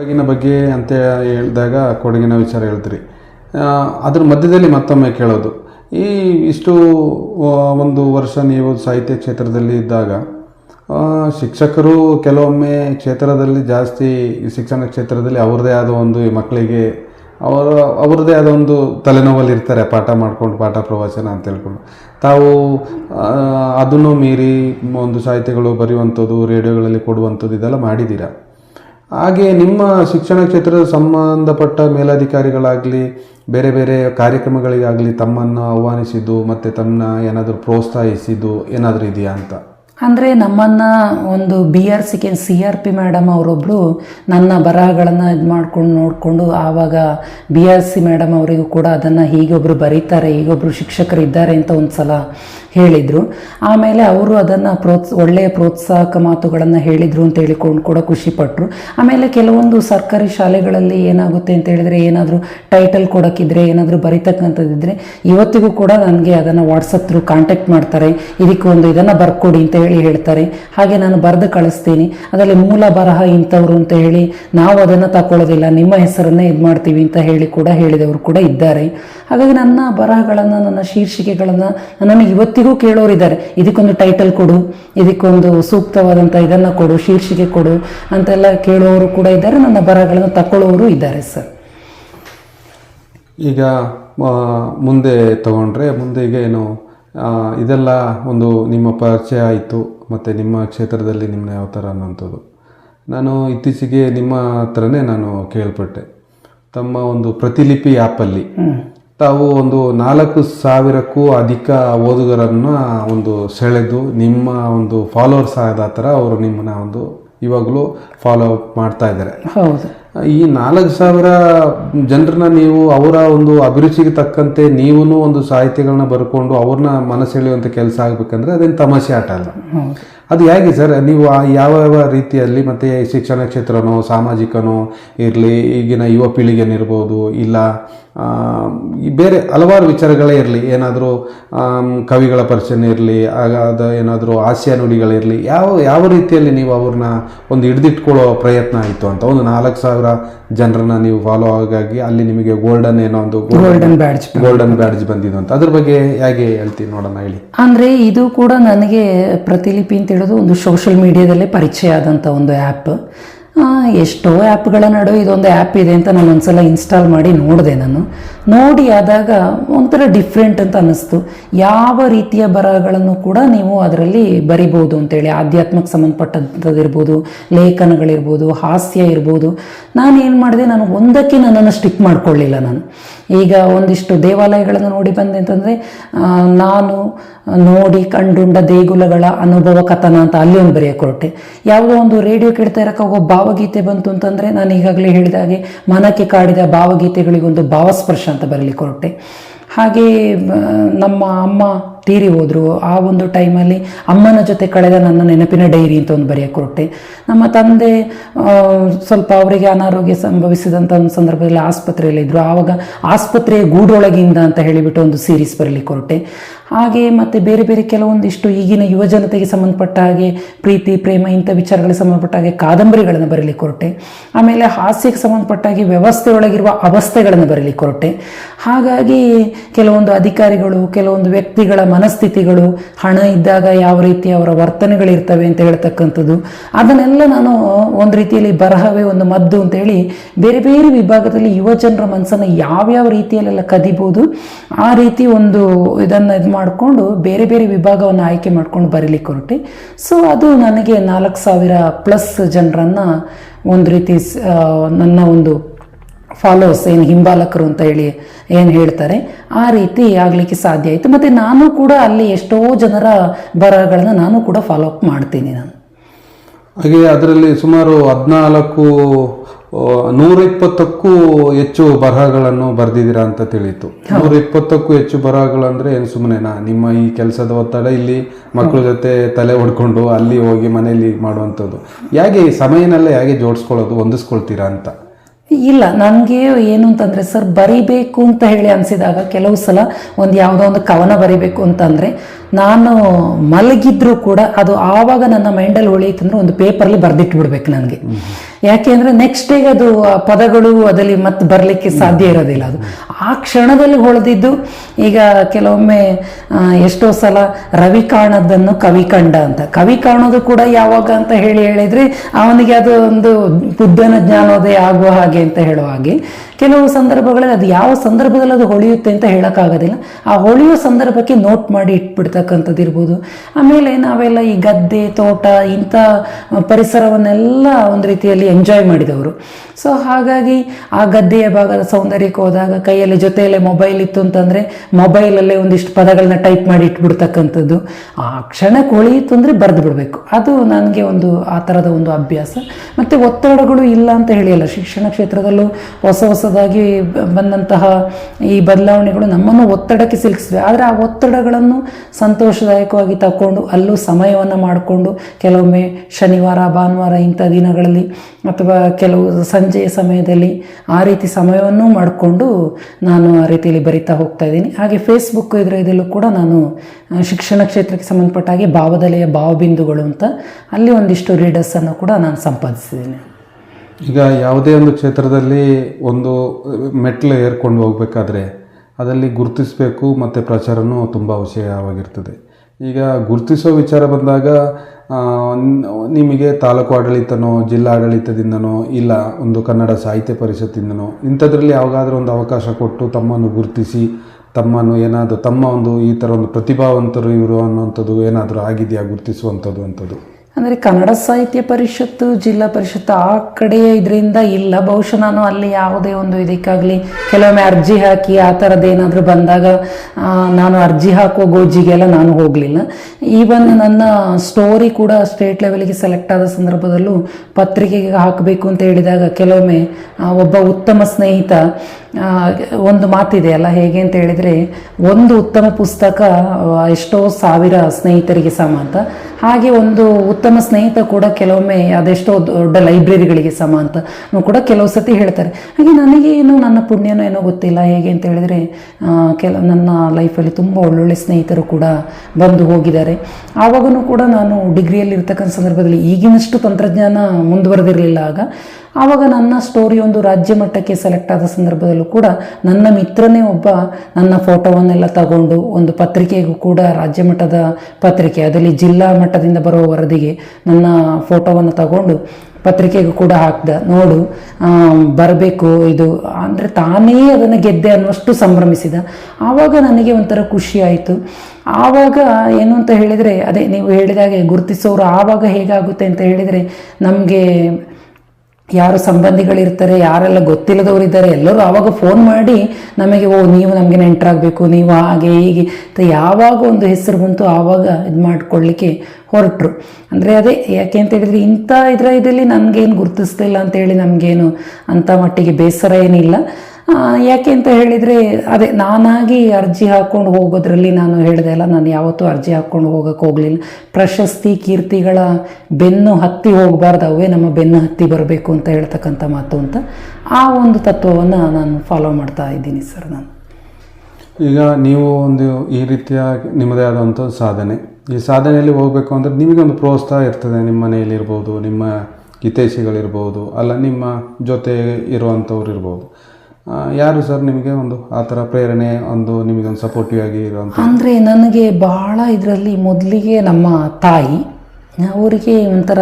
ಕೊಡಗಿನ ಬಗ್ಗೆ ಅಂತ ಹೇಳಿದಾಗ ಕೊಡಗಿನ ವಿಚಾರ ಹೇಳ್ತೀರಿ. ಅದ್ರ ಮಧ್ಯದಲ್ಲಿ ಮತ್ತೊಮ್ಮೆ ಕೇಳೋದು. ಈ ಇಷ್ಟು ಒಂದು ವರ್ಷ ನೀವು ಸಾಹಿತ್ಯ ಕ್ಷೇತ್ರದಲ್ಲಿ ಇದ್ದಾಗ ಶಿಕ್ಷಕರು ಕೆಲವೊಮ್ಮೆ ಕ್ಷೇತ್ರದಲ್ಲಿ ಜಾಸ್ತಿ, ಶಿಕ್ಷಣ ಕ್ಷೇತ್ರದಲ್ಲಿ ಅವ್ರದ್ದೇ ಆದ ಒಂದು ಈ ಮಕ್ಕಳಿಗೆ ಅವರ, ಅವ್ರದ್ದೇ ಆದ ಒಂದು ತಲೆನೋವಲ್ಲಿ ಇರ್ತಾರೆ, ಪಾಠ ಮಾಡ್ಕೊಂಡು, ಪಾಠ ಪ್ರವಚನ ಅಂತ ಹೇಳ್ಕೊಂಡು. ತಾವು ಅದನ್ನು ಮೀರಿ ಒಂದು ಸಾಹಿತ್ಯಗಳು ಬರೆಯುವಂಥದ್ದು, ರೇಡಿಯೋಗಳಲ್ಲಿ ಕೊಡುವಂಥದ್ದು ಇದೆಲ್ಲ ಮಾಡಿದ್ದೀರಾ? ಹಾಗೆ ನಿಮ್ಮ ಶಿಕ್ಷಣ ಕ್ಷೇತ್ರದ ಸಂಬಂಧಪಟ್ಟ ಮೇಲಧಿಕಾರಿಗಳಾಗಲಿ, ಬೇರೆ ಬೇರೆ ಕಾರ್ಯಕ್ರಮಗಳಿಗಾಗಲಿ ತಮ್ಮನ್ನು ಆಹ್ವಾನಿಸಿದ್ದು ಮತ್ತು ತಮ್ಮನ್ನ ಏನಾದರೂ ಪ್ರೋತ್ಸಾಹಿಸಿದ್ದು ಏನಾದರೂ ಇದೆಯಾ ಅಂತ? ಅಂದರೆ ನಮ್ಮನ್ನು ಒಂದು B R C K C R P madam ಅವರೊಬ್ಬರು ನನ್ನ ಬರಹಗಳನ್ನು ಇದು ಮಾಡ್ಕೊಂಡು ನೋಡಿಕೊಂಡು ಆವಾಗ ಬಿ ಆರ್ ಸಿ ಮೇಡಮ್ ಅವರಿಗೂ ಕೂಡ ಅದನ್ನು ಹೀಗೊಬ್ಬರು ಬರೀತಾರೆ ಹೀಗೊಬ್ಬರು ಶಿಕ್ಷಕರು ಇದ್ದಾರೆ ಅಂತ ಒಂದು ಸಲ ಹೇಳಿದರು. ಆಮೇಲೆ ಅವರು ಅದನ್ನು ಪ್ರೋತ್ಸ, ಒಳ್ಳೆಯ ಪ್ರೋತ್ಸಾಹಕ ಮಾತುಗಳನ್ನು ಹೇಳಿದರು ಅಂತ ಹೇಳಿಕೊಂಡು ಕೂಡ ಖುಷಿಪಟ್ಟರು ಆಮೇಲೆ ಕೆಲವೊಂದು ಸರ್ಕಾರಿ ಶಾಲೆಗಳಲ್ಲಿ ಏನಾಗುತ್ತೆ ಅಂತ ಹೇಳಿದರೆ ಏನಾದರೂ ಟೈಟಲ್ ಕೊಡೋಕ್ಕಿದ್ರೆ, ಏನಾದರೂ ಬರಿತಕ್ಕಂಥದ್ದಿದ್ರೆ, ಇವತ್ತಿಗೂ ಕೂಡ ನನಗೆ ಅದನ್ನು ವಾಟ್ಸಪ್ ಥ್ರೂ ಕಾಂಟ್ಯಾಕ್ಟ್ ಮಾಡ್ತಾರೆ. ಇದಕ್ಕೊಂದು ಇದನ್ನು ಬರ್ಕೊಡಿ ಅಂತ ಹೇಳಿ ಹೇಳ್ತಾರೆ. ಹಾಗೆ ನಾನು ಬರೆದು ಕಳಿಸ್ತೀನಿ. ಅದರಲ್ಲಿ ಮೂಲ ಬರಹ ಇಂಥವ್ರು ಅಂತ ಹೇಳಿ, ನಾವು ಅದನ್ನು ತಗೊಳ್ಳೋದಿಲ್ಲ ನಿಮ್ಮ ಹೆಸರನ್ನೇ ಇದು ಮಾಡ್ತೀವಿ ಅಂತ ಹೇಳಿ ಕೂಡ ಹೇಳಿದವರು ಕೂಡ ಇದ್ದಾರೆ. ಹಾಗಾಗಿ ನನ್ನ ಬರಹಗಳನ್ನು, ನನ್ನ ಶೀರ್ಷಿಕೆಗಳನ್ನು ನನ್ನನ್ನು ಇವತ್ತಿಗೂ ಕೇಳೋರಿದ್ದಾರೆ ಇದಕ್ಕೊಂದು ಟೈಟಲ್ ಕೊಡು ಇದಕ್ಕೊಂದು ಸೂಕ್ತವಾದಂಥ ಇದನ್ನು ಕೊಡು ಶೀರ್ಷಿಕೆ ಕೊಡು ಅಂತೆಲ್ಲ ಕೇಳೋರು ಕೂಡ ಇದ್ದಾರೆ ನನ್ನ ಬರಹಗಳನ್ನು ತಗೊಳ್ಳೋರು ಇದ್ದಾರೆ ಸರ್. ಈಗ ಮುಂದೆ ತಗೊಂಡ್ರೆ ಮುಂದೆ ಈಗ ಏನು ಇದೆಲ್ಲ ಒಂದು ನಿಮ್ಮ ಪರಿಚಯ ಆಯಿತು ಮತ್ತು ನಿಮ್ಮ ಕ್ಷೇತ್ರದಲ್ಲಿ ನಿಮ್ಮನ್ನ ಯಾವ ಥರ ಅನ್ನೋಂಥದ್ದು ನಾನು ಇತ್ತೀಚೆಗೆ ನಿಮ್ಮ ಹತ್ರನೇ ನಾನು ಕೇಳ್ಪಟ್ಟೆ. ತಮ್ಮ ಒಂದು ಪ್ರತಿಲಿಪಿ ಆ್ಯಪಲ್ಲಿ ತಾವು ಒಂದು ನಾಲ್ಕು ಸಾವಿರಕ್ಕೂ ಅಧಿಕ ಓದುಗರನ್ನು ಒಂದು ಸೆಳೆದು ನಿಮ್ಮ ಒಂದು ಫಾಲೋವರ್ಸ್ ಆದ ಥರ ಅವರು ನಿಮ್ಮನ್ನ ಒಂದು ಇವಾಗಲೂ ಫಾಲೋ ಅಪ್ ಮಾಡ್ತಾ ಇದ್ದಾರೆ. ಹೌದು. ಈ ನಾಲ್ಕು ಸಾವಿರ ಜನರನ್ನ ನೀವು ಅವರ ಒಂದು ಅಭಿರುಚಿಗೆ ತಕ್ಕಂತೆ ನೀವು ಒಂದು ಸಾಹಿತ್ಯಗಳನ್ನ ಬರ್ಕೊಂಡು ಅವ್ರನ್ನ ಮನಸೆಳೆಯುವಂಥ ಕೆಲಸ ಆಗ್ಬೇಕಂದ್ರೆ ಅದೇನು ತಮಾಷೆ ಆಟ ಅಲ್ಲ. ಅದು ಹೇಗೆ ಸರ್? ನೀವು ಆ ಯಾವ ಯಾವ ರೀತಿಯಲ್ಲಿ ಮತ್ತೆ ಶಿಕ್ಷಣ ಕ್ಷೇತ್ರನೋ ಸಾಮಾಜಿಕನೋ ಇರಲಿ ಈಗಿನ ಯುವ ಪೀಳಿಗೆನಿರ್ಬೋದು ಇಲ್ಲ ಬೇರೆ ಹಲವಾರು ವಿಚಾರಗಳೇ ಇರಲಿ. ಏನಾದರೂ ಕವಿಗಳ ಪರಿಚಯ ಇರಲಿ ಆಗ ಅದು ಏನಾದರೂ ಹಾಸ್ಯ ನುಡಿಗಳಿರಲಿ ಯಾವ ಯಾವ ರೀತಿಯಲ್ಲಿ ನೀವು ಅವ್ರನ್ನ ಒಂದು ಹಿಡಿದಿಟ್ಕೊಳ್ಳೋ ಪ್ರಯತ್ನ ಆಯಿತು ಅಂತ. ಒಂದು ನಾಲ್ಕು ಸಾವಿರ ಜನರನ್ನ ನೀವು ಫಾಲೋ ಆಗಾಗಿ ಅಲ್ಲಿ ನಿಮಗೆ ಗೋಲ್ಡನ್ ಏನೋ ಒಂದು ಗೋಲ್ಡನ್ ಬ್ಯಾಡ್ಜ್ ಗೋಲ್ಡನ್ ಬ್ಯಾಡ್ಜ್ ಬಂದಿದ್ದು ಅಂತ. ಅದ್ರ ಬಗ್ಗೆ ಹೇಗೆ ಹೇಳ್ತೀನಿ ನೋಡೋಣ ಹೇಳಿ. ಅಂದರೆ ಇದು ಕೂಡ ನನಗೆ ಪ್ರತಿಲಿಪಿ ಅಂತ ಹೇಳೋದು ಒಂದು ಸೋಷಿಯಲ್ ಮೀಡಿಯಾದಲ್ಲೇ ಪರಿಚಯ ಆದಂಥ ಒಂದು ಆ್ಯಪ್ ಎಷ್ಟೋ ಆ್ಯಪ್ಗಳ ನಡುವೆ ಇದೊಂದು ಆ್ಯಪ್ ಇದೆ ಅಂತ ನಾನು ಒಂದ್ಸಲ ಇನ್ಸ್ಟಾಲ್ ಮಾಡಿ ನೋಡಿದೆ ನಾನು. ನೋಡಿ ಆದಾಗ ಒಂಥರ ಡಿಫ್ರೆಂಟ್ ಅಂತ ಅನ್ನಿಸ್ತು. ಯಾವ ರೀತಿಯ ಬರಹಗಳನ್ನು ಕೂಡ ನೀವು ಅದರಲ್ಲಿ ಬರಿಬೋದು ಅಂತೇಳಿ, ಆಧ್ಯಾತ್ಮಕ್ಕೆ ಸಂಬಂಧಪಟ್ಟಂಥದ್ದಿರ್ಬೋದು, ಲೇಖನಗಳಿರ್ಬೋದು, ಹಾಸ್ಯ ಇರ್ಬೋದು. ನಾನು ಏನು ಮಾಡಿದೆ, ನಾನು ಒಂದಕ್ಕೆ ನನ್ನನ್ನು ಸ್ಟಿಕ್ ಮಾಡಿಕೊಳ್ಳಿಲ್ಲ ನಾನು. ಈಗ ಒಂದಿಷ್ಟು ದೇವಾಲಯಗಳನ್ನು ನೋಡಿ ಬಂದೆ ಅಂತಂದರೆ ನಾನು ನೋಡಿ ಕಂಡುಂಡ ದೇಗುಲಗಳ ಅನುಭವ ಕಥನ ಅಂತ ಅಲ್ಲಿ ಒಂದು ಬರೆಯೋಕೆ ಹೊರಟೆ. ಯಾವುದೋ ಒಂದು ರೇಡಿಯೋ ಕೇಳ್ತಾ ಇರೋಕೆ ಒಬ್ಬ ಭಾವಗೀತೆ ಬಂತು ಅಂತಂದರೆ, ನಾನು ಈಗಾಗಲೇ ಹೇಳಿದ ಹಾಗೆ ಮನಕ್ಕೆ ಕಾಡಿದ ಭಾವಗೀತೆಗಳಿಗೊಂದು ಭಾವಸ್ಪರ್ಶ ಅಂತ ಬರಲಿಕ್ಕೆ ಹೊರಟೆ. ಹಾಗೆ ನಮ್ಮ ಅಮ್ಮ ತೀರಿ ಹೋದರು. ಆ ಒಂದು ಟೈಮಲ್ಲಿ ಅಮ್ಮನ ಜೊತೆ ಕಳೆದ ನನ್ನ ನೆನಪಿನ ಡೈರಿ ಅಂತ ಒಂದು ಬರೆಯೋಕೆ ಕೊಟ್ಟೆ ನಮ್ಮ ತಂದೆ ಸ್ವಲ್ಪ ಅವರಿಗೆ ಅನಾರೋಗ್ಯ ಸಂಭವಿಸಿದಂಥ ಒಂದು ಸಂದರ್ಭದಲ್ಲಿ ಆಸ್ಪತ್ರೆಯಲ್ಲಿದ್ದರು ಆವಾಗ ಆಸ್ಪತ್ರೆಯ ಗೂಡೊಳಗಿಂದ ಅಂತ ಹೇಳಿಬಿಟ್ಟು ಒಂದು ಸೀರೀಸ್ ಬರಲಿಕ್ಕೆ ಹೊರಟೆ. ಹಾಗೆ ಮತ್ತು ಬೇರೆ ಬೇರೆ ಕೆಲವೊಂದಿಷ್ಟು ಈಗಿನ ಯುವ ಜನತೆಗೆ ಸಂಬಂಧಪಟ್ಟ ಹಾಗೆ ಪ್ರೀತಿ, ಪ್ರೇಮ ಇಂಥ ವಿಚಾರಗಳಿಗೆ ಸಂಬಂಧಪಟ್ಟ ಹಾಗೆ ಕಾದಂಬರಿಗಳನ್ನು ಬರಲಿಕ್ಕೆ ಹೊರಟೆ. ಆಮೇಲೆ ಹಾಸ್ಯಕ್ಕೆ ಸಂಬಂಧಪಟ್ಟ ಹಾಗೆ ವ್ಯವಸ್ಥೆಯೊಳಗಿರುವ ಅವಸ್ಥೆಗಳನ್ನು ಬರಲಿಕ್ಕೆ ಹೊರಟೆ. ಹಾಗಾಗಿ ಕೆಲವೊಂದು ಅಧಿಕಾರಿಗಳು, ಕೆಲವೊಂದು ವ್ಯಕ್ತಿಗಳ ಮನಸ್ಥಿತಿಗಳು, ಹಣ ಇದ್ದಾಗ ಯಾವ ರೀತಿ ಅವರ ವರ್ತನೆಗಳಿರ್ತವೆ ಅಂತ ಹೇಳ್ತಕ್ಕಂಥದ್ದು. ಅದನ್ನೆಲ್ಲ ನಾನು ಒಂದು ರೀತಿಯಲ್ಲಿ ಬರಹವೇ ಒಂದು ಮದ್ದು ಅಂತೇಳಿ ಬೇರೆ ಬೇರೆ ವಿಭಾಗದಲ್ಲಿ ಯುವ ಜನರ ಮನಸ್ಸನ್ನು ಯಾವ್ಯಾವ ರೀತಿಯಲ್ಲೆಲ್ಲ ಕದಿಬೋದು, ಆ ರೀತಿ ಒಂದು ಇದನ್ನು ಇದು ಮಾಡಿಕೊಂಡು ಬೇರೆ ಬೇರೆ ವಿಭಾಗವನ್ನು ಆಯ್ಕೆ ಮಾಡ್ಕೊಂಡು ಬರೀಲಿಕ್ಕೆ ಹೊರಟೆ. ಸೊ ಅದು ನನಗೆ ನಾಲ್ಕು ಸಾವಿರ ಪ್ಲಸ್ ಜನರನ್ನು ಒಂದು ರೀತಿ ನನ್ನ ಒಂದು ಫಾಲೋವರ್ಸ್ ಏನು ಹಿಂಬಾಲಕರು ಅಂತ ಹೇಳಿ ಏನು ಹೇಳ್ತಾರೆ ಆ ರೀತಿ ಆಗಲಿಕ್ಕೆ ಸಾಧ್ಯ ಆಯಿತು. ಮತ್ತು ನಾನು ಕೂಡ ಅಲ್ಲಿ ಎಷ್ಟೋ ಜನರ ಬರಹಗಳನ್ನು ನಾನು ಕೂಡ ಫಾಲೋ ಅಪ್ ಮಾಡ್ತೀನಿ ನಾನು. ಹಾಗೆ ಅದರಲ್ಲಿ ಸುಮಾರು ಹದಿನಾಲ್ಕು ನೂರಿಪ್ಪತ್ತಕ್ಕೂ ಹೆಚ್ಚು ಬರಹಗಳನ್ನು ಬರೆದಿದ್ದೀರಾ ಅಂತ ತಿಳಿತು ನೂರ ಇಪ್ಪತ್ತಕ್ಕೂ ಹೆಚ್ಚು ಬರಹಗಳಂದ್ರೆ ಏನು ಸುಮ್ಮನೆನಾ ನಿಮ್ಮ ಈ ಕೆಲಸದ ಒತ್ತಡ ಇಲ್ಲಿ ಮಕ್ಕಳ ಜೊತೆ ತಲೆ ಹೊಡ್ಕೊಂಡು ಅಲ್ಲಿ ಹೋಗಿ ಮನೆಯಲ್ಲಿ ಮಾಡುವಂಥದ್ದು. ಹೇಗೆ ಈ ಸಮಯನಲ್ಲೇ ಹೇಗೆ ಜೋಡಿಸ್ಕೊಳ್ಳೋದು ಹೊಂದಿಸ್ಕೊಳ್ತೀರಾ ಅಂತ? ಇಲ್ಲ, ನನಗೆ ಏನು ಅಂತಂದರೆ, ಸರ್, ಬರಿಬೇಕು ಅಂತ ಹೇಳಿ ಅನಿಸಿದಾಗ ಕೆಲವು ಸಲ ಒಂದು ಯಾವುದೋ ಒಂದು ಕವನ ಬರಿಬೇಕು ಅಂತಂದರೆ ನಾನು ಮಲಗಿದ್ರು ಕೂಡ ಅದು ಆವಾಗ ನನ್ನ ಮೈಂಡಲ್ಲಿ ಉಳಿಯಿತಂದ್ರೆ ಒಂದು ಪೇಪರ್ಲಿ ಬರೆದಿಟ್ಟು ಬಿಡ್ಬೇಕು ನನಗೆ. ಯಾಕೆ ಅಂದರೆ ನೆಕ್ಸ್ಟ್ ಡೇಗೆ ಅದು ಪದಗಳು ಅದಲ್ಲಿ ಮತ್ತೆ ಬರಲಿಕ್ಕೆ ಸಾಧ್ಯ ಇರೋದಿಲ್ಲ ಅದು. ಆ ಕ್ಷಣದಲ್ಲಿ ಹೊಳೆದಿದ್ದು ಈಗ ಕೆಲವೊಮ್ಮೆ ಎಷ್ಟೋ ಸಲ ರವಿ ಕಾಣದನ್ನು ಕವಿ ಕಂಡ ಅಂತ. ಕವಿ ಕಾಣೋದು ಕೂಡ ಯಾವಾಗ ಅಂತ ಹೇಳಿ ಹೇಳಿದ್ರೆ ಅವನಿಗೆ ಅದು ಒಂದು ಬುದ್ಧನ ಜ್ಞಾನೋದಯ ಆಗುವ ಹಾಗೆ ಅಂತ ಹೇಳುವ ಹಾಗೆ. ಕೆಲವು ಸಂದರ್ಭಗಳಲ್ಲಿ ಅದು ಯಾವ ಸಂದರ್ಭದಲ್ಲಿ ಅದು ಹೊಳೆಯುತ್ತೆ ಅಂತ ಹೇಳೋಕ್ಕಾಗೋದಿಲ್ಲ. ಆ ಹೊಳೆಯೋ ಸಂದರ್ಭಕ್ಕೆ ನೋಟ್ ಮಾಡಿ ಇಟ್ಬಿಡ್ತಕ್ಕಂಥದ್ದು ಇರ್ಬೋದು. ಆಮೇಲೆ ನಾವೆಲ್ಲ ಈ ಗದ್ದೆ, ತೋಟ, ಇಂಥ ಪರಿಸರವನ್ನೆಲ್ಲ ಒಂದು ರೀತಿಯಲ್ಲಿ ಎಂಜಾಯ್ ಮಾಡಿದವರು. ಸೊ ಹಾಗಾಗಿ ಆ ಗದ್ದೆಯ ಭಾಗದ ಸೌಂದರ್ಯಕ್ಕೆ ಹೋದಾಗ ಕೈಯಲ್ಲಿ ಜೊತೆಯಲ್ಲೇ ಮೊಬೈಲ್ ಇತ್ತು ಅಂತಂದರೆ ಮೊಬೈಲಲ್ಲೇ ಒಂದಿಷ್ಟು ಪದಗಳನ್ನ ಟೈಪ್ ಮಾಡಿ ಇಟ್ಬಿಡ್ತಕ್ಕಂಥದ್ದು. ಆ ಕ್ಷಣಕ್ಕೆ ಉಳಿಯಿತು ಅಂದರೆ ಬರೆದು ಬಿಡಬೇಕು. ಅದು ನನಗೆ ಒಂದು ಆ ಥರದ ಒಂದು ಅಭ್ಯಾಸ. ಮತ್ತು ಒತ್ತಡಗಳು ಇಲ್ಲ ಅಂತ ಹೇಳಿಯಲ್ಲ, ಶಿಕ್ಷಣ ಕ್ಷೇತ್ರದಲ್ಲೂ ಹೊಸ ಹೊಸದಾಗಿ ಬಂದಂತಹ ಈ ಬದಲಾವಣೆಗಳು ನಮ್ಮನ್ನು ಒತ್ತಡಕ್ಕೆ ಸಿಲುಕಿಸಿವೆ. ಆದರೆ ಆ ಒತ್ತಡಗಳನ್ನು ಸಂತೋಷದಾಯಕವಾಗಿ ತಗೊಂಡು ಅಲ್ಲೂ ಸಮಯವನ್ನು ಮಾಡಿಕೊಂಡು ಕೆಲವೊಮ್ಮೆ ಶನಿವಾರ, ಭಾನುವಾರ ಇಂಥ ದಿನಗಳಲ್ಲಿ ಅಥವಾ ಕೆಲವು ಸಂಜೆಯ ಸಮಯದಲ್ಲಿ ಆ ರೀತಿ ಸಮಯವನ್ನು ಮಾಡಿಕೊಂಡು ನಾನು ಆ ರೀತಿಯಲ್ಲಿ ಬರಿತಾ ಹೋಗ್ತಾ ಇದ್ದೀನಿ. ಹಾಗೆ ಫೇಸ್ಬುಕ್ ಇದರ ಇದರಲ್ಲೂ ಕೂಡ ನಾನು ಶಿಕ್ಷಣ ಕ್ಷೇತ್ರಕ್ಕೆ ಸಂಬಂಧಪಟ್ಟ ಹಾಗೆ ಭಾವದಲೆಯ ಭಾವಬಿಂದುಗಳು ಅಂತ ಅಲ್ಲಿ ಒಂದಿಷ್ಟು ರೀಡರ್ಸನ್ನು ಕೂಡ ನಾನು ಸಂಪಾದಿಸಿದ್ದೀನಿ. ಈಗ ಯಾವುದೇ ಒಂದು ಕ್ಷೇತ್ರದಲ್ಲಿ ಒಂದು ಮೆಟ್ಲು ಏರ್ಕೊಂಡು ಹೋಗ್ಬೇಕಾದ್ರೆ ಅದರಲ್ಲಿ ಗುರುತಿಸಬೇಕು ಮತ್ತು ಪ್ರಚಾರವೂ ತುಂಬ ವಿಷಯವಾಗಿರ್ತದೆ. ಈಗ ಗುರುತಿಸೋ ವಿಚಾರ ಬಂದಾಗ ನಿಮಗೆ ತಾಲೂಕು ಆಡಳಿತನೋ ಜಿಲ್ಲಾ ಆಡಳಿತದಿಂದನೋ ಇಲ್ಲ ಒಂದು ಕನ್ನಡ ಸಾಹಿತ್ಯ ಪರಿಷತ್ತಿಂದನೋ, ಇಂಥದ್ರಲ್ಲಿ ಯಾವಾಗಾದರೂ ಒಂದು ಅವಕಾಶ ಕೊಟ್ಟು ತಮ್ಮನ್ನು ಗುರುತಿಸಿ, ತಮ್ಮನ್ನು ಏನಾದರೂ, ತಮ್ಮ ಒಂದು ಈ ಥರ ಒಂದು ಪ್ರತಿಭಾವಂತರು ಇವರು ಅನ್ನುವಂಥದ್ದು ಏನಾದರೂ ಆಗಿದೆಯಾ ಗುರುತಿಸುವಂಥದ್ದು ಅಂಥದ್ದು? ಅಂದರೆ ಕನ್ನಡ ಸಾಹಿತ್ಯ ಪರಿಷತ್ತು, ಜಿಲ್ಲಾ ಪರಿಷತ್ತು ಆ ಕಡೆ ಇದರಿಂದ ಇಲ್ಲ. ಬಹುಶಃ ನಾನು ಅಲ್ಲಿ ಯಾವುದೇ ಒಂದು ಇದಕ್ಕಾಗಲಿ ಕೆಲವೊಮ್ಮೆ ಅರ್ಜಿ ಹಾಕಿ ಆ ಥರದ್ದೇನಾದರೂ ಬಂದಾಗ ನಾನು ಅರ್ಜಿ ಹಾಕುವ ಗೋಜಿಗೆಲ್ಲ ನಾನು ಹೋಗಲಿಲ್ಲ. ಈವನ್ ನನ್ನ ಸ್ಟೋರಿ ಕೂಡ ಸ್ಟೇಟ್ ಲೆವೆಲ್ಗೆ ಸೆಲೆಕ್ಟ್ ಆದ ಸಂದರ್ಭದಲ್ಲೂ ಪತ್ರಿಕೆಗೆ ಹಾಕಬೇಕು ಅಂತ ಹೇಳಿದಾಗ ಕೆಲವೊಮ್ಮೆ ಒಬ್ಬ ಉತ್ತಮ ಸ್ನೇಹಿತ ಒಂದು ಮಾತಿದೆ ಅಲ್ಲ, ಹೇಗೆ ಅಂತ ಹೇಳಿದರೆ, ಒಂದು ಉತ್ತಮ ಪುಸ್ತಕ ಎಷ್ಟೋ ಸಾವಿರ ಸ್ನೇಹಿತರಿಗೆ ಸಮ ಅಂತ. ಹಾಗೆ ಒಂದು ಉತ್ತಮ ಸ್ನೇಹಿತ ಕೂಡ ಕೆಲವೊಮ್ಮೆ ಅದೆಷ್ಟೋ ದೊಡ್ಡ ಲೈಬ್ರರಿಗಳಿಗೆ ಸಮ ಅಂತ ಕೂಡ ಕೆಲವು ಸತಿ ಹೇಳ್ತಾರೆ. ಹಾಗೆ ನನಗೆ ಏನು ನನ್ನ ಪುಣ್ಯನೋ ಏನೋ ಗೊತ್ತಿಲ್ಲ, ಹೇಗೆ ಅಂತ ಹೇಳಿದ್ರೆ ಕೆಲ, ನನ್ನ ಲೈಫಲ್ಲಿ ತುಂಬ ಒಳ್ಳೊಳ್ಳೆ ಸ್ನೇಹಿತರು ಕೂಡ ಬಂದು ಹೋಗಿದ್ದಾರೆ. ಆವಾಗನೂ ಕೂಡ ನಾನು ಡಿಗ್ರಿಯಲ್ಲಿ ಇರ್ತಕ್ಕಂಥ ಸಂದರ್ಭದಲ್ಲಿ ಈಗಿನಷ್ಟು ತಂತ್ರಜ್ಞಾನ ಮುಂದುವರೆದಿರಲಿಲ್ಲ ಆಗ. ಆವಾಗ ನನ್ನ ಸ್ಟೋರಿ ಒಂದು ರಾಜ್ಯ ಮಟ್ಟಕ್ಕೆ ಸೆಲೆಕ್ಟ್ ಆದ ಸಂದರ್ಭದಲ್ಲೂ ಕೂಡ ನನ್ನ ಮಿತ್ರನೇ ಒಬ್ಬ ನನ್ನ ಫೋಟೋವನ್ನೆಲ್ಲ ತಗೊಂಡು ಒಂದು ಪತ್ರಿಕೆಗೂ ಕೂಡ ರಾಜ್ಯ ಮಟ್ಟದ ಪತ್ರಿಕೆ, ಅದರಲ್ಲಿ ಜಿಲ್ಲಾ ಮಟ್ಟದಿಂದ ಬರುವ ವರದಿಗೆ ನನ್ನ ಫೋಟೋವನ್ನು ತಗೊಂಡು ಪತ್ರಿಕೆಗೂ ಕೂಡ ಹಾಕ್ದ. ನೋಡು ಬರಬೇಕು ಇದು. ಅಂದರೆ ತಾನೇ ಅದನ್ನು ಗೆದ್ದೆ ಅನ್ನುವಷ್ಟು ಸಂಭ್ರಮಿಸಿದ. ಆವಾಗ ನನಗೆ ಒಂಥರ ಖುಷಿ ಆಯಿತು. ಆವಾಗ ಏನು ಅಂತ ಹೇಳಿದರೆ, ಅದೇ ನೀವು ಹೇಳಿದಾಗೆ ಗುರುತಿಸೋರು ಆವಾಗ ಹೇಗಾಗುತ್ತೆ ಅಂತ ಹೇಳಿದರೆ, ನಮಗೆ ಯಾರು ಸಂಬಂಧಿಗಳಿರ್ತಾರೆ, ಯಾರೆಲ್ಲ ಗೊತ್ತಿಲ್ಲದವರು ಇದ್ದಾರೆ ಎಲ್ಲರೂ ಆವಾಗ ಫೋನ್ ಮಾಡಿ ನಮಗೆ, ಓ, ನೀವು ನಮಗೆ ನೆಂಟರಾಗಬೇಕು ನೀವು ಹಾಗೆ ಹೀಗೆ ಅಂತ ಯಾವಾಗ ಒಂದು ಹೆಸರು ಬಂತು ಆವಾಗ ಇದು ಮಾಡಿಕೊಳ್ಳಿಕ್ಕೆ ಹೊರಟರು. ಅಂದರೆ ಅದೇ, ಯಾಕೆ ಅಂತ ಹೇಳಿದ್ರೆ ಇಂಥ ಇದರ ಇದರಲ್ಲಿ ನನಗೇನು ಗುರುತಿಸ್ಲಿಲ್ಲ ಅಂತೇಳಿ ನಮಗೇನು ಅಂಥ ಮಟ್ಟಿಗೆ ಬೇಸರ ಏನಿಲ್ಲ. ಯಾಕೆ ಅಂತ ಹೇಳಿದರೆ, ಅದೇ ನಾನಾಗಿ ಅರ್ಜಿ ಹಾಕ್ಕೊಂಡು ಹೋಗೋದ್ರಲ್ಲಿ ನಾನು ಹೇಳಿದೆ ಅಲ್ಲ, ನಾನು ಯಾವತ್ತೂ ಅರ್ಜಿ ಹಾಕ್ಕೊಂಡು ಹೋಗೋಕ್ಕೆ ಹೋಗಲಿಲ್ಲ. ಪ್ರಶಸ್ತಿ ಕೀರ್ತಿಗಳ ಬೆನ್ನು ಹತ್ತಿ ಹೋಗಬಾರ್ದು ಅವೇ ನಮ್ಮ ಬೆನ್ನು ಹತ್ತಿ ಬರಬೇಕು ಅಂತ ಹೇಳ್ತಕ್ಕಂಥ ಮಾತು ಅಂತ ಆ ಒಂದು ತತ್ವವನ್ನು ನಾನು ಫಾಲೋ ಮಾಡ್ತಾ ಇದ್ದೀನಿ ಸರ್ ನಾನು. ಈಗ ನೀವು ಒಂದು ಈ ರೀತಿಯ ನಿಮ್ಮದೇ ಆದಂಥ ಸಾಧನೆ. ಈ ಸಾಧನೆಯಲ್ಲಿ ಹೋಗಬೇಕು ಅಂದರೆ ನಿಮಗೊಂದು ಪ್ರೋತ್ಸಾಹ ಇರ್ತದೆ, ನಿಮ್ಮ ಮನೆಯಲ್ಲಿರ್ಬೋದು ನಿಮ್ಮ ಹಿತೈಷಿಗಳಿರ್ಬೋದು, ಅಲ್ಲ ನಿಮ್ಮ ಜೊತೆ ಇರುವಂಥವ್ರು ಇರ್ಬೋದು. ಯಾರು ಸರ್ ನಿಮಗೆ ಒಂದು ಆ ಥರ ಪ್ರೇರಣೆ, ಒಂದು ನಿಮಗೊಂದು ಸಪೋರ್ಟಿವ್ ಆಗಿ ಇರುವಂಥ ಅಂದರೆ ನನಗೆ ಬಹಳ ಇದರಲ್ಲಿ ಮೊದಲಿಗೆ ನಮ್ಮ ತಾಯಿ ಅವರಿಗೆ ಒಂಥರ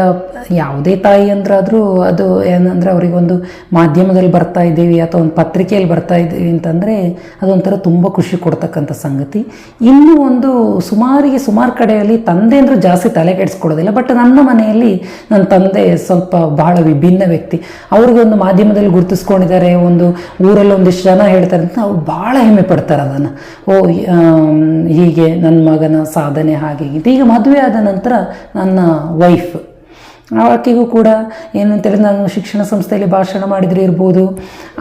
ಯಾವುದೇ ತಾಯಿ ಅಂದ್ರಾದರೂ ಅದು ಏನಂದರೆ ಅವರಿಗೊಂದು ಮಾಧ್ಯಮದಲ್ಲಿ ಬರ್ತಾ ಇದ್ದೀವಿ ಅಥವಾ ಒಂದು ಪತ್ರಿಕೆಯಲ್ಲಿ ಬರ್ತಾ ಇದ್ದೀವಿ ಅಂತಂದರೆ ಅದೊಂಥರ ತುಂಬ ಖುಷಿ ಕೊಡ್ತಕ್ಕಂಥ ಸಂಗತಿ. ಇನ್ನೂ ಒಂದು ಸುಮಾರಿಗೆ ಸುಮಾರು ಕಡೆಯಲ್ಲಿ ತಂದೆ ಅಂದರೂ ಜಾಸ್ತಿ ತಲೆ ಕೆಡಿಸ್ಕೊಡೋದಿಲ್ಲ ಬಟ್ ನನ್ನ ಮನೆಯಲ್ಲಿ ನನ್ನ ತಂದೆ ಸ್ವಲ್ಪ ಬಹಳ ವಿಭಿನ್ನ ವ್ಯಕ್ತಿ. ಅವ್ರಿಗೆ ಒಂದು ಮಾಧ್ಯಮದಲ್ಲಿ ಗುರುತಿಸ್ಕೊಂಡಿದ್ದಾರೆ, ಒಂದು ಊರಲ್ಲಿ ಒಂದಿಷ್ಟು ಜನ ಹೇಳ್ತಾರೆ ಅಂತ ಅವ್ರು ಭಾಳ ಹೆಮ್ಮೆ ಪಡ್ತಾರೆ ಅದನ್ನು. ಓ ಹೀಗೆ ನನ್ನ ಮಗನ ಸಾಧನೆ ಹೀಗೆ. ಈಗ ಮದುವೆ ಆದ ನಂತರ ನನ್ನ ವೈಫ್ ಆಕೆಗೂ ಕೂಡ ಏನು ನಾನು ಶಿಕ್ಷಣ ಸಂಸ್ಥೆಯಲ್ಲಿ ಭಾಷಣ ಮಾಡಿದ್ರೆ ಇರ್ಬೋದು,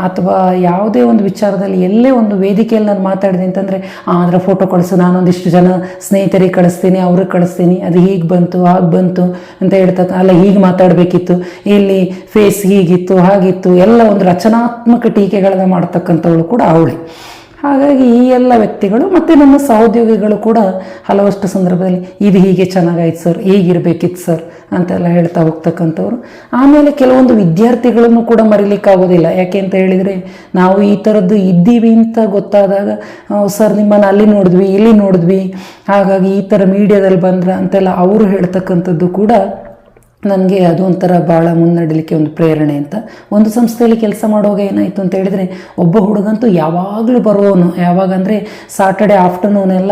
ಅಥವಾ ಯಾವುದೇ ಒಂದು ವಿಚಾರದಲ್ಲಿ ಎಲ್ಲೇ ಒಂದು ವೇದಿಕೆಯಲ್ಲಿ ನಾನು ಮಾತಾಡಿದೆ ಅಂತಂದರೆ ಅದರ ಫೋಟೋ ಕಳಿಸು, ನಾನೊಂದಿಷ್ಟು ಜನ ಸ್ನೇಹಿತರಿಗೆ ಕಳಿಸ್ತೀನಿ, ಅವ್ರಿಗೆ ಕಳಿಸ್ತೀನಿ, ಅದು ಹೀಗೆ ಬಂತು, ಹಾಗೆ ಬಂತು ಅಂತ ಹೇಳ್ತಾ ಅಲ್ಲ, ಹೀಗೆ ಮಾತಾಡಬೇಕಿತ್ತು, ಇಲ್ಲಿ ಫೇಸ್ ಹೀಗಿತ್ತು, ಹಾಗಿತ್ತು, ಎಲ್ಲ ಒಂದು ರಚನಾತ್ಮಕ ಟೀಕೆಗಳನ್ನು ಮಾಡ್ತಕ್ಕಂಥವಳು ಕೂಡ ಅವಳೆ. ಹಾಗಾಗಿ ಈ ಎಲ್ಲ ವ್ಯಕ್ತಿಗಳು ಮತ್ತು ನಮ್ಮ ಸಹೋದ್ಯೋಗಿಗಳು ಕೂಡ ಹಲವಷ್ಟು ಸಂದರ್ಭದಲ್ಲಿ, ಇದು ಹೀಗೆ ಚೆನ್ನಾಗಾಯ್ತು ಸರ್, ಹೀಗಿರಬೇಕಿತ್ತು ಸರ್? ಅಂತೆಲ್ಲ ಹೇಳ್ತಾ ಹೋಗ್ತಕ್ಕಂಥವ್ರು. ಆಮೇಲೆ ಕೆಲವೊಂದು ವಿದ್ಯಾರ್ಥಿಗಳನ್ನು ಕೂಡ ಮರಿಲಿಕ್ಕಾಗೋದಿಲ್ಲ. ಯಾಕೆ ಅಂತ ಹೇಳಿದರೆ, ನಾವು ಈ ಥರದ್ದು ಇದ್ದೀವಿ ಅಂತ ಗೊತ್ತಾದಾಗ ಸರ್, ನಿಮ್ಮನ್ನು ಅಲ್ಲಿ ನೋಡಿದ್ವಿ, ಇಲ್ಲಿ ನೋಡಿದ್ವಿ. ಹಾಗಾಗಿ ಈ ಥರ ಮೀಡಿಯಾದಲ್ಲಿ ಬಂದ್ರ ಅಂತೆಲ್ಲ ಅವರು ಹೇಳ್ತಕ್ಕಂಥದ್ದು ಕೂಡ ನನಗೆ ಅದು ಒಂಥರ ಭಾಳ ಮುನ್ನಡಲಿಕ್ಕೆ ಒಂದು ಪ್ರೇರಣೆ ಅಂತ. ಒಂದು ಸಂಸ್ಥೆಯಲ್ಲಿ ಕೆಲಸ ಮಾಡುವಾಗ ಏನಾಯಿತು ಅಂತ ಹೇಳಿದರೆ, ಒಬ್ಬ ಹುಡುಗಂತೂ ಯಾವಾಗಲೂ ಬರುವವನು ಯಾವಾಗ ಅಂದರೆ ಸಾಟರ್ಡೆ ಆಫ್ಟರ್ನೂನ್ ಎಲ್ಲ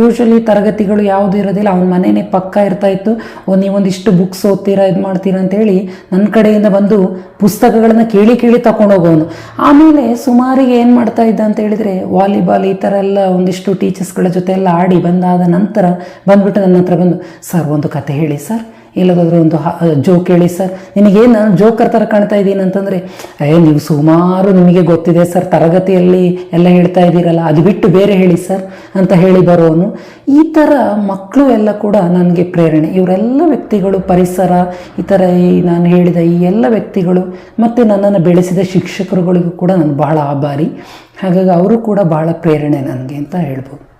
ಯೂಶ್ವಲಿ ತರಗತಿಗಳು ಯಾವುದು ಇರೋದಿಲ್ಲ. ಅವನ ಮನೆಯೇ ಪಕ್ಕ ಇರ್ತಾ ಇತ್ತು. ಓ, ನೀವೊಂದಿಷ್ಟು ಬುಕ್ಸ್ ಓದ್ತೀರಾ, ಇದು ಮಾಡ್ತೀರಾ ಅಂತೇಳಿ ನನ್ನ ಕಡೆಯಿಂದ ಬಂದು ಪುಸ್ತಕಗಳನ್ನು ಕೇಳಿ ಕೇಳಿ ತಗೊಂಡು ಹೋಗೋನು. ಆಮೇಲೆ ಸುಮಾರಿಗೆ ಏನು ಮಾಡ್ತಾ ಇದ್ದ ಅಂತ ಹೇಳಿದರೆ, ವಾಲಿಬಾಲ್ ಈ ಥರ ಎಲ್ಲ ಒಂದಿಷ್ಟು ಟೀಚರ್ಸ್ಗಳ ಜೊತೆ ಎಲ್ಲ ಆಡಿ ಬಂದಾದ ನಂತರ ಬಂದ್ಬಿಟ್ಟು ನನ್ನ ಹತ್ರ ಬಂದು, ಸರ್, ಒಂದು ಕತೆ ಹೇಳಿ, ಸರ್. ಇಲ್ಲದಾದ್ರೂ ಒಂದು ಜೋಕ್ ಹೇಳಿ ಸರ್, ನಿನಗೇನು ಜೋಕರ್ ಥರ ಕಾಣ್ತಾ ಇದ್ದೀನಿ ಅಂತಂದರೆ, ಏ, ನೀವು ಸುಮಾರು ನಿಮಗೆ ಗೊತ್ತಿದೆ, ಸರ್, ತರಗತಿಯಲ್ಲಿ ಎಲ್ಲ ಹೇಳ್ತಾ ಇದ್ದೀರಲ್ಲ, ಅದು ಬಿಟ್ಟು ಬೇರೆ ಹೇಳಿ, ಸರ್, ಅಂತ ಹೇಳಿ ಬರೋನು. ಈ ಥರ ಮಕ್ಕಳು ಎಲ್ಲ ಕೂಡ ನನಗೆ ಪ್ರೇರಣೆ. ಇವರೆಲ್ಲ ವ್ಯಕ್ತಿಗಳು, ಪರಿಸರ, ಈ ಥರ ಈ ನಾನು ಹೇಳಿದ ಈ ಎಲ್ಲ ವ್ಯಕ್ತಿಗಳು, ಮತ್ತು ನನ್ನನ್ನು ಬೆಳೆಸಿದ ಶಿಕ್ಷಕರುಗಳಿಗೂ ಕೂಡ ನಾನು ಬಹಳ ಆಭಾರಿ. ಹಾಗಾಗಿ ಅವರು ಕೂಡ ಬಹಳ ಪ್ರೇರಣೆ ನನಗೆ ಅಂತ ಹೇಳ್ಬೋದು.